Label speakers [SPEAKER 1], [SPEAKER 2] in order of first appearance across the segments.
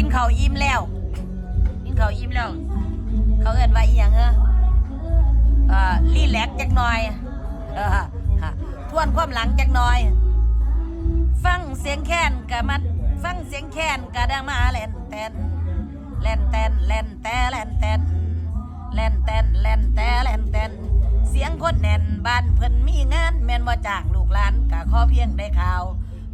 [SPEAKER 1] กินข้าวอิ่มแล้ว กินข้าวอิ่มแล้ว เขาเอินว่าอีหยังเออเอ่อรีแลกจักหน่อยเออทวนความหลังจักหน่อย ฟังเสียงแค้นกะมัด ฟังเสียงแค้นกะดังมาแล่นแตนแล่นแตนแล่นแต่แล่นแตนแล่นแตนแล่นแต่แล่นแตนเสียงคนแน่นบ้านเพิ่นมีงานแม่นว่าจ้างลูกหลานกะขอเพียงได้ข่าว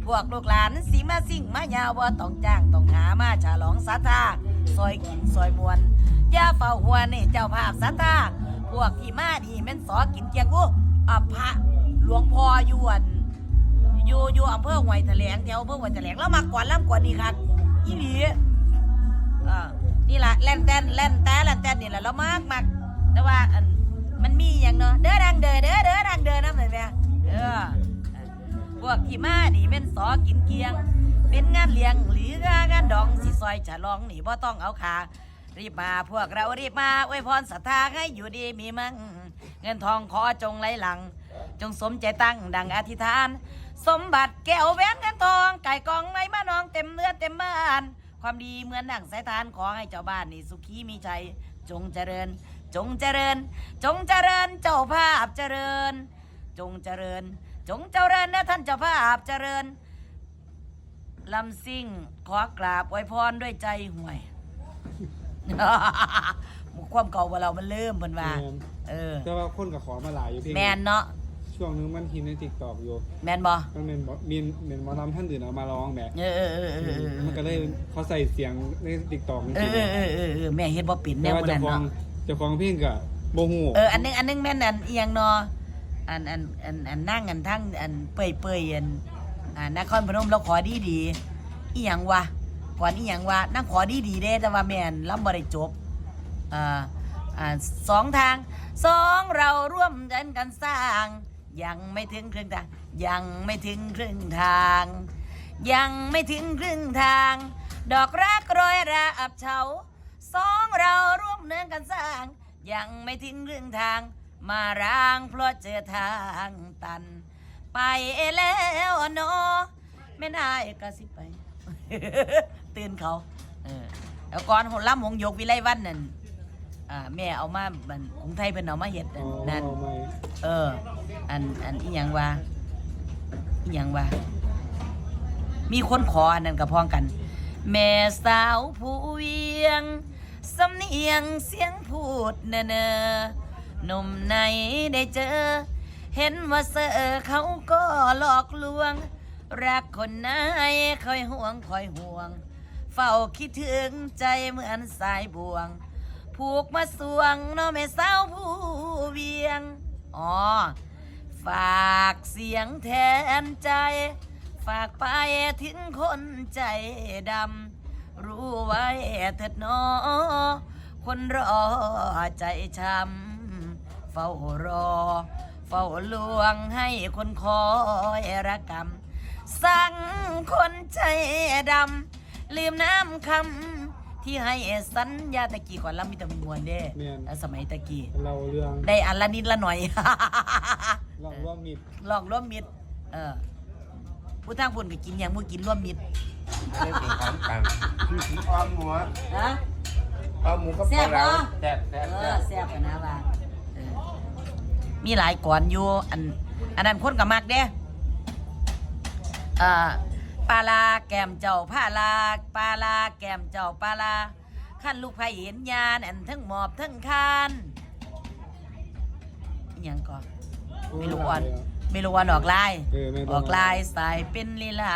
[SPEAKER 1] พวกลูกหลานสิมาสิ่งมายาวบ่ต้องจ้างต้องหามาฉลองศรัทธาซอยกินซอยมวนย่าเฝ้าหัวนี่เจ้าภาพศรัทธาพวกที่มาดีแม่นสอกินเกียงกูอะพระหลวงพ่อยวนอยู่อยู่อำเภอห้วยแถลงแถวอำเภอห้วยแถลงแล้วมากกว่าล่ำกว่านี้ครับอีหลีอ่านี่ล่ะแล่นแตนแล่นแต่แล่นแตนนี่แหละเรามากมากแต่ว่ามันมีอย่างเนาะเด้อดังเด้อเด้อเด้อดังเด้อน้ำเลยแม่เออ วกที่มานี่เป็นสอกินเกียง เป็นงานเลี้ยงหรืองานดองสิซอยฉลองนี่บ่ต้องเอาขารีบมาพวกเรารีบมาอวยพรศรัทธาให้อยู่ดีมีมั่งเงินทองขอจงไหลหลัง จงสมใจตั้งดังอธิษฐาน สมบัติแก้วแหวนเงินทอง ไก่กองไม้มานองเต็มเนื้อเต็มบ้าน ความดีเหมือนดั่งสายทานขอให้เจ้าบ้านนี่สุขีมีชัยจงเจริญ จงเจริญ จงเจริญเจ้าภาพเจริญ จงเจริญ จงเจริญนะท่านเจ้าภาพเจริญลำซิ่งขอกราบไว้พรด้วยใจห่วย ความเก่าว่าเรามันเริ่มเพิ่นว่า
[SPEAKER 2] แม่น
[SPEAKER 1] เออ
[SPEAKER 2] แต่ว่าคนกับขอมาหลายอยู่เพลง
[SPEAKER 1] แมนเนาะ
[SPEAKER 2] ช่วงนึงมันฮิตในติ๊กตอกอยู่
[SPEAKER 1] แมนบ่
[SPEAKER 2] มันเป็นบ่มีเป็นหมอลำท่านอื่นเอามาร้องแบบ
[SPEAKER 1] เออเออเออเออเออ
[SPEAKER 2] มันก็เลยเขาใส่เสียงในติ๊กตอกจ
[SPEAKER 1] เอ
[SPEAKER 2] ริ
[SPEAKER 1] องเออเออเออเออแม่เฮ็ดบ่ปิ่น
[SPEAKER 2] ๆ
[SPEAKER 1] แน
[SPEAKER 2] แต่
[SPEAKER 1] ว
[SPEAKER 2] ว่า
[SPEAKER 1] คน
[SPEAKER 2] เจ้า
[SPEAKER 1] นั้น
[SPEAKER 2] ของ
[SPEAKER 1] เนาะ
[SPEAKER 2] เจ้าของเพลงกับโบหู
[SPEAKER 1] เอออันนึงอันนึงแม่นอันอีหยังเนาะ อันอันอันอันนั่งอันทั้งอันเปื่อยเปื่อยอันอ่านครพนมเราขอดีดีอีหยังวะก่อนอีหยังวะนั่งขอดีดีๆเด้แต่ว่าแมนลำบ่ได้จบอ่าอ่าสองทางสองเราร่วมกันกันสร้าง ยังไม่ถึงครึ่งทาง ยังไม่ถึงครึ่งทาง ยังไม่ถึงครึ่งทาง ดอกรักโรยราอับเฉาสองเราร่วมเนื้อกันสร้าง ยังไม่ถึงครึ่งทาง มาร้างเพราะเจอทางตัน ไปแล้วเนาะไม่ได้ก็สิไป ตื่นเขาเออแล้วก่อนหนล่ำหงยกวิไลวันนั่นอ่าแม่เอามาบันกรุงไทยเพิ่นเอามาเฮ็ด
[SPEAKER 2] อ๋
[SPEAKER 1] นั่
[SPEAKER 2] อน
[SPEAKER 1] นั่น
[SPEAKER 2] เอาไม่
[SPEAKER 1] เออ อันอันอีหยังว่าอีหยังว่า มีคนขออันนั้นกับพ้องกัน แม่สาวผู้เวียงสำเนียงเสียงพูดเนอเนอ หนุ่มไหนได้เจอ เห็นว่าเสอเขาก็หลอกลวง รักคนไหนคอยห่วงคอยห่วง เฝ้าคิดถึงใจเหมือนสายบ่วง ผูกมาสวงน้อแม่สาวผู้เวียง อ๋อ ฝากเสียงแทนใจ ฝากไปถึงคนใจดำรู้ไว้เถิดหนอคนรอใจช้ำ เฝ้ารอ เฝ้าลวงให้คนคอยระกำสั่งคนใจดำ ลืมน้ำคำที่ให้สัญญาตะกี้ก่อนแล้วมีแต่มวลเด้
[SPEAKER 2] แม่น
[SPEAKER 1] เออสมัยตะกี้
[SPEAKER 2] เราเรื่อง
[SPEAKER 1] ได้อันละนิดละหน่อย
[SPEAKER 2] ลองร่วมมิด
[SPEAKER 1] ลองร่วมมิตร เออ ผู้ทางบุญก็กินอย่างมูกินร่วมมิตร
[SPEAKER 3] เล่นเป็นของกันอ้อมหมู
[SPEAKER 1] ฮะ
[SPEAKER 3] อ้อมหมูกับ
[SPEAKER 1] แซ่บบ่
[SPEAKER 3] แซ่บแซ่บ
[SPEAKER 1] เอ
[SPEAKER 3] แซ่
[SPEAKER 1] อบแซ่บกันนะว่าเออ มีหลายก่อนอยู่อันอันนั้นคนกับมักเด้อ่าปลาลาแก้มเจ้าผ้าลาปลาลาแก้มเจ้าปลาลาขั้นลูกไผ่เห็นยานอันทั้งหมอบทั้งคานอหยังก่อนไม่รู้วันไม่รู้วันออกลาย
[SPEAKER 2] เออไม่รู้
[SPEAKER 1] ออกลายสายเป็นลีลา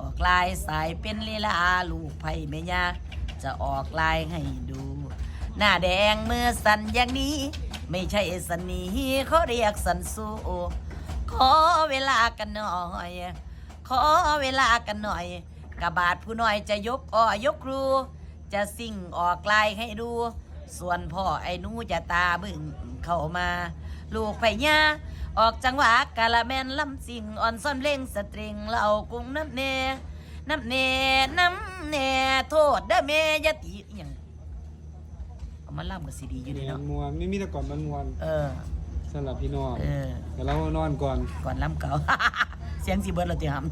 [SPEAKER 1] ออกลายสายเป็นลีลา ลูกไผ่แม่ยาจะออกลายให้ดู หน้าแดงมือสั่นอย่างนี้ ไม่ใช่สันนีเขาเรียกสันสูขอเวลากันหน่อย ขอเวลากันหน่อย กระบาดผู้น้อยจะยกอ้อยกครู จะสิ่งออกลายให้ดู ส่วนพ่อไอ้นูจะตาบึ้งเข้ามา ลูกไผ่ยาออกจังหวะกะละแมนลำสิ่งอ่อนซ่อนเล่งสตริงเหล่ากุ้งน้ำเนน้ำเนน้ำเนโทษเด้อเมยะติอย่าง เอามาล่ำกับซีดีอยู่ดี
[SPEAKER 2] แม่
[SPEAKER 1] เนาะ
[SPEAKER 2] นมวนไม่มีแต่ก่อนมันมวน
[SPEAKER 1] เออ
[SPEAKER 2] สำหรับพี่น้อง
[SPEAKER 1] เออ
[SPEAKER 2] แต่เรานอนก่อน
[SPEAKER 1] ก่อนล่ำเก่า เสียงสีเบิร์ดเราเตรียม